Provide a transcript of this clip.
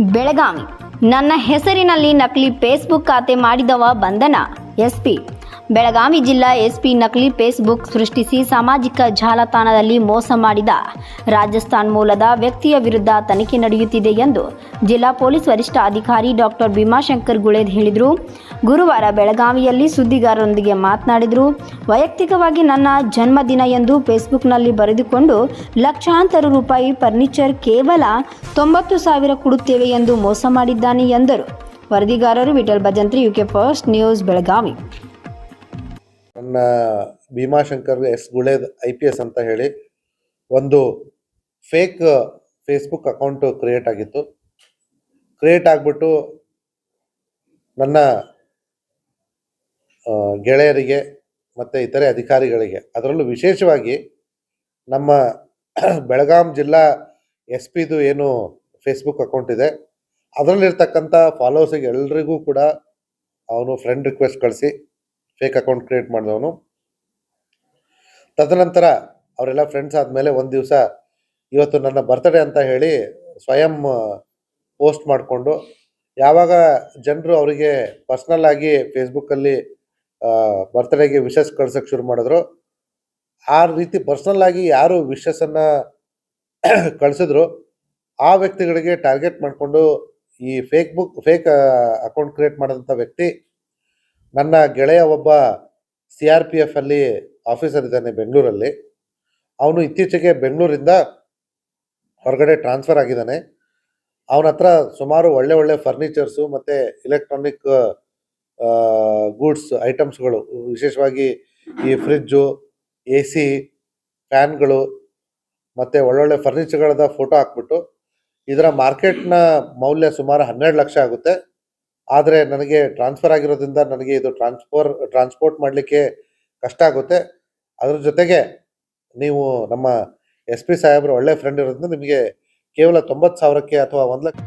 ಬೆಳಗಾವಿ. ನನ್ನ ಹೆಸರಿನಲ್ಲಿ ನಕಲಿ ಫೇಸ್ಬುಕ್ ಖಾತೆ ಮಾಡಿದವ ಬಂಧನ ಎಸ್ಪಿ ಬೆಳಗಾವಿ ಜಿಲ್ಲಾ ಎಸ್ಪಿ ನಕಲಿ ಫೇಸ್ಬುಕ್ ಸೃಷ್ಟಿಸಿ ಸಾಮಾಜಿಕ ಜಾಲತಾಣದಲ್ಲಿ ಮೋಸ ಮಾಡಿದ. ರಾಜಸ್ಥಾನ್ ಮೂಲದ ವ್ಯಕ್ತಿಯ ವಿರುದ್ಧ ತನಿಖೆ ನಡೆಯುತ್ತಿದೆ ಎಂದು ಜಿಲ್ಲಾ ಪೊಲೀಸ್ ವರಿಷ್ಠಾಧಿಕಾರಿ ಡಾಕ್ಟರ್ ಭೀಮಾಶಂಕರ್ ಗುಳೇದ್ ಹೇಳಿದರು. ಗುರುವಾರ ಬೆಳಗಾವಿಯಲ್ಲಿ ಸುದ್ದಿಗಾರರೊಂದಿಗೆ ಮಾತನಾಡಿದರು. ವೈಯಕ್ತಿಕವಾಗಿ ನನ್ನ ಜನ್ಮದಿನ ಎಂದು ಫೇಸ್ಬುಕ್ನಲ್ಲಿ ಬರೆದುಕೊಂಡು ಲಕ್ಷಾಂತರ ರೂಪಾಯಿ ಫರ್ನಿಚರ್ ಕೇವಲ ತೊಂಬತ್ತು ಸಾವಿರ ಕೊಡುತ್ತೇವೆ ಎಂದು ಮೋಸ ಮಾಡಿದ್ದಾನೆ ಎಂದರು. ವರದಿಗಾರರು Vittal Bhajantri, UK first news, Belagavi. ನನ್ನ Bhimashankar S Guled I P S ಅಂತ ಹೇಳಿ ಒಂದು ಫೇಕ್ ಫೇಸ್ಬುಕ್ ಅಕೌಂಟು ಕ್ರಿಯೇಟ್ ಆಗಿತ್ತು. ಕ್ರಿಯೇಟ್ ಆಗಿಬಿಟ್ಟು ನನ್ನ ಗೆಳೆಯರಿಗೆ ಮತ್ತು ಇತರೆ ಅಧಿಕಾರಿಗಳಿಗೆ, ಅದರಲ್ಲೂ ವಿಶೇಷವಾಗಿ ನಮ್ಮ ಬೆಳಗಾಂ ಜಿಲ್ಲಾ ಎಸ್ ಪಿದು ಏನು ಫೇಸ್ಬುಕ್ ಅಕೌಂಟ್ ಇದೆ, ಅದರಲ್ಲಿರ್ತಕ್ಕಂಥ ಫಾಲೋವರ್ಸಿಗೆ ಎಲ್ರಿಗೂ ಕೂಡ ಅವನು ಫ್ರೆಂಡ್ ರಿಕ್ವೆಸ್ಟ್ ಕಳಿಸಿ ಫೇಕ್ ಅಕೌಂಟ್ ಕ್ರಿಯೇಟ್ ಮಾಡಿದವನು. ತದನಂತರ ಅವರೆಲ್ಲ ಫ್ರೆಂಡ್ಸ್ ಆದಮೇಲೆ ಒಂದು ದಿವಸ ಇವತ್ತು ನನ್ನ ಬರ್ತ್ಡೇ ಅಂತ ಹೇಳಿ ಸ್ವಯಂ ಪೋಸ್ಟ್ ಮಾಡಿಕೊಂಡು ಯಾವಾಗ ಜನರು ಅವರಿಗೆ ಪರ್ಸ್ನಲ್ ಆಗಿ ಫೇಸ್ಬುಕ್ಕಲ್ಲಿ ಬರ್ತ್ಡೇಗೆ ವಿಶಸ್ ಕಳ್ಸೋಕ್ಕೆ ಶುರು ಮಾಡಿದ್ರು, ಆ ರೀತಿ ಪರ್ಸ್ನಲ್ ಆಗಿ ಯಾರು ವಿಶಸ್ಸನ್ನು ಕಳಿಸಿದ್ರು, ಆ ವ್ಯಕ್ತಿಗಳಿಗೆ ಟಾರ್ಗೆಟ್ ಮಾಡಿಕೊಂಡು ಈ fake book fake account create ಮಾಡಿದಂಥ ವ್ಯಕ್ತಿ ನನ್ನ ಗೆಳೆಯ ಒಬ್ಬ ಸಿ ಆರ್ ಪಿ ಎಫ್ ಅಲ್ಲಿ ಆಫೀಸರ್ ಇದ್ದಾನೆ ಬೆಂಗಳೂರಲ್ಲಿ. ಅವನು ಇತ್ತೀಚೆಗೆ ಬೆಂಗಳೂರಿಂದ ಹೊರಗಡೆ ಟ್ರಾನ್ಸ್ಫರ್ ಆಗಿದ್ದಾನೆ. ಅವನ ಹತ್ರ ಸುಮಾರು ಒಳ್ಳೆ ಒಳ್ಳೆ ಫರ್ನಿಚರ್ಸು ಮತ್ತು ಇಲೆಕ್ಟ್ರಾನಿಕ್ ಗೂಡ್ಸ್ ಐಟಮ್ಸ್ಗಳು ವಿಶೇಷವಾಗಿ ಈ ಫ್ರಿಜ್ಜು ಎ ಸಿ ಫ್ಯಾನ್ಗಳು ಮತ್ತು ಒಳ್ಳೊಳ್ಳೆ ಫರ್ನಿಚರ್ಗಳದ ಫೋಟೋ ಹಾಕ್ಬಿಟ್ಟು ಇದರ ಮಾರ್ಕೆಟ್ನ ಮೌಲ್ಯ ಸುಮಾರು ಹನ್ನೆರಡು ಲಕ್ಷ ಆಗುತ್ತೆ. ಆದರೆ ನನಗೆ ಟ್ರಾನ್ಸ್ಫರ್ ಆಗಿರೋದ್ರಿಂದ ನನಗೆ ಇದು ಟ್ರಾನ್ಸ್ಫರ್ ಟ್ರಾನ್ಸ್ಪೋರ್ಟ್ ಮಾಡಲಿಕ್ಕೆ ಕಷ್ಟ ಆಗುತ್ತೆ. ಅದ್ರ ಜೊತೆಗೆ ನೀವು ನಮ್ಮ ಎಸ್ ಪಿ ಸಾಹೇಬ್ರ ಒಳ್ಳೆ ಫ್ರೆಂಡ್ ಇರೋದ್ರಿಂದ ನಿಮಗೆ ಕೇವಲ ತೊಂಬತ್ತು ಸಾವಿರಕ್ಕೆ ಅಥವಾ ಒಂದು ಲಕ್ಷ